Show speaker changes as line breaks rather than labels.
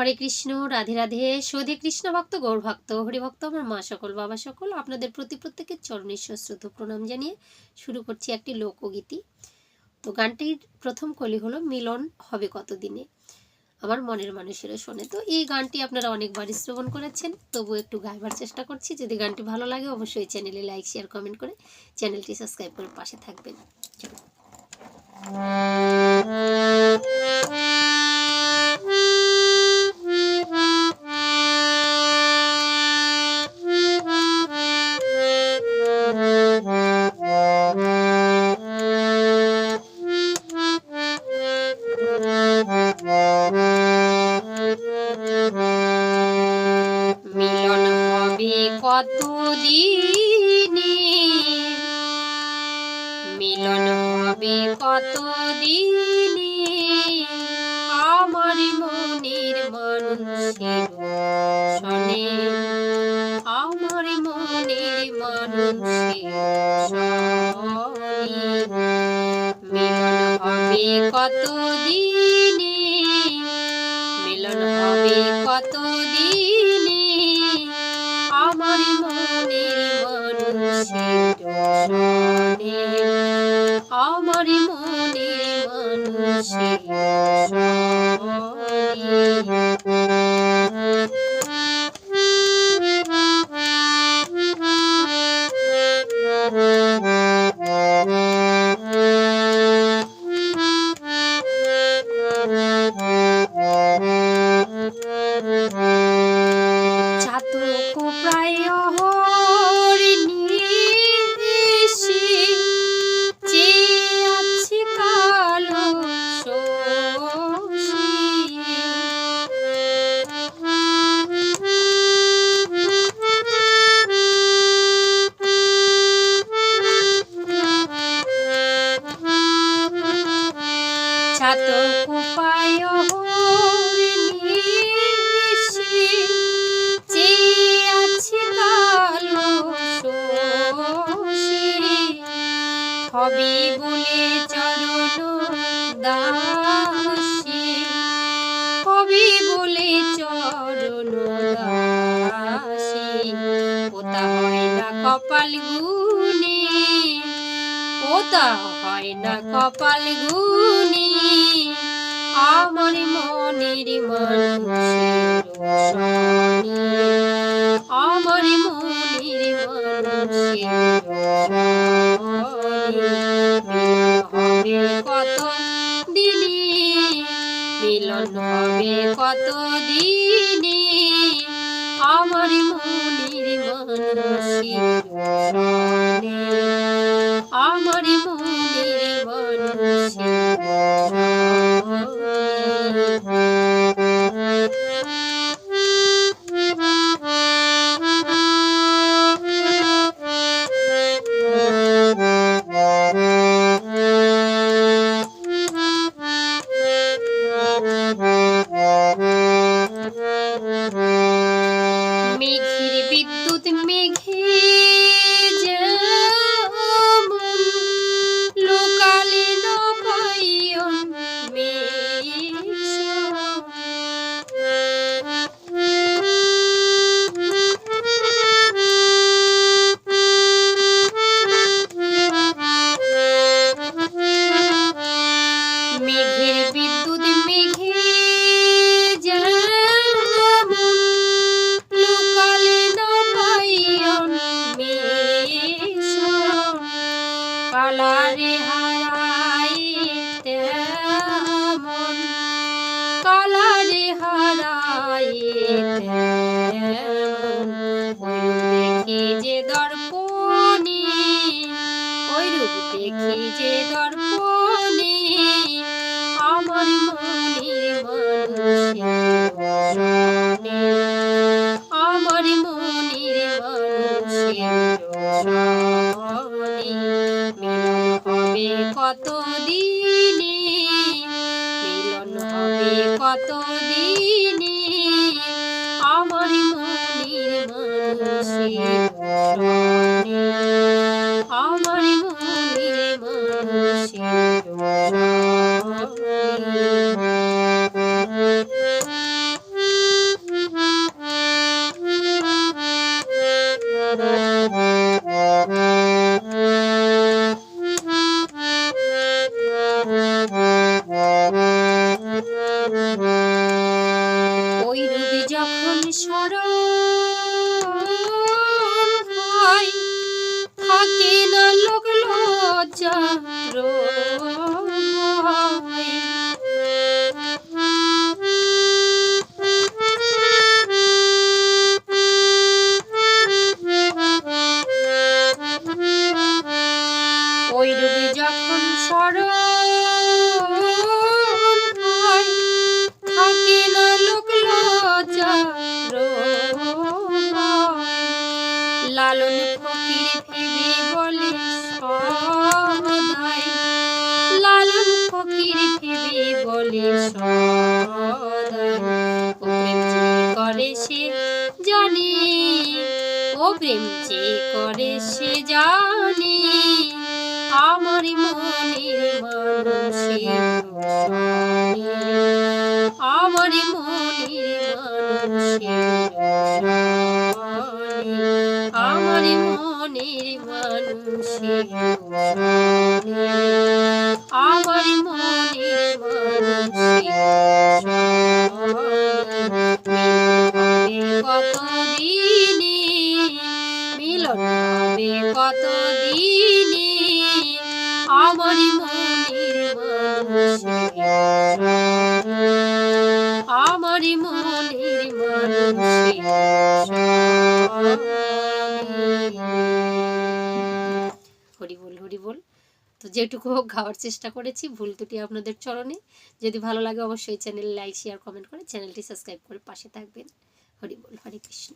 হরে কৃষ্ণ, রাধে রাধে, সধে কৃষ্ণ ভক্ত, গৌর ভক্ত, হরিভক্ত, আমার মা সকল, বাবা সকল, আপনাদের প্রতি প্রত্যেকের চরণের শ্রদ্ধ প্রণাম জানিয়ে শুরু করছি একটি লোকগীতি। তো গানটির প্রথম কলি হলো, মিলন হবে কতদিনে? আমার মনের মানুষেরও শোনে। তো এই গানটি আপনারা অনেকবারই শ্রবণ করেছেন তবু একটু গাইবার চেষ্টা করছি। যদি গানটি ভালো লাগে, অবশ্যই চ্যানেলে লাইক, শেয়ার, কমেন্ট করে চ্যানেলটি সাবস্ক্রাইব করে পাশে থাকবেন। মিলন হবে কত ছাতক পায় হরিণী চেয়ে আছে হবি বলে চরণ দাসী হবি বলে চরণ দাসী ওতা হয় না কপাল গুনে হয় না কপাল গুনি আমার মনের মানুষের আমার মনের মানুষের যে দর্পণে সদাই ও প্রেম যে করে সে জানি, ও জানি। আমার মনের মানুষের আমার মনের আমার মনের মানুষের আমার মনের মানুষের হরি বল হরি বল। তো যেটুকু হোক গাওয়ার চেষ্টা করেছি, ভুল ত্রুটি আপনাদের চরণে। যদি ভালো লাগে অবশ্যই চ্যানেল লাইক শেয়ার কমেন্ট করে চ্যানেলটি সাবস্ক্রাইব করে পাশে থাকবেন। হরি বল, হরে কৃষ্ণ।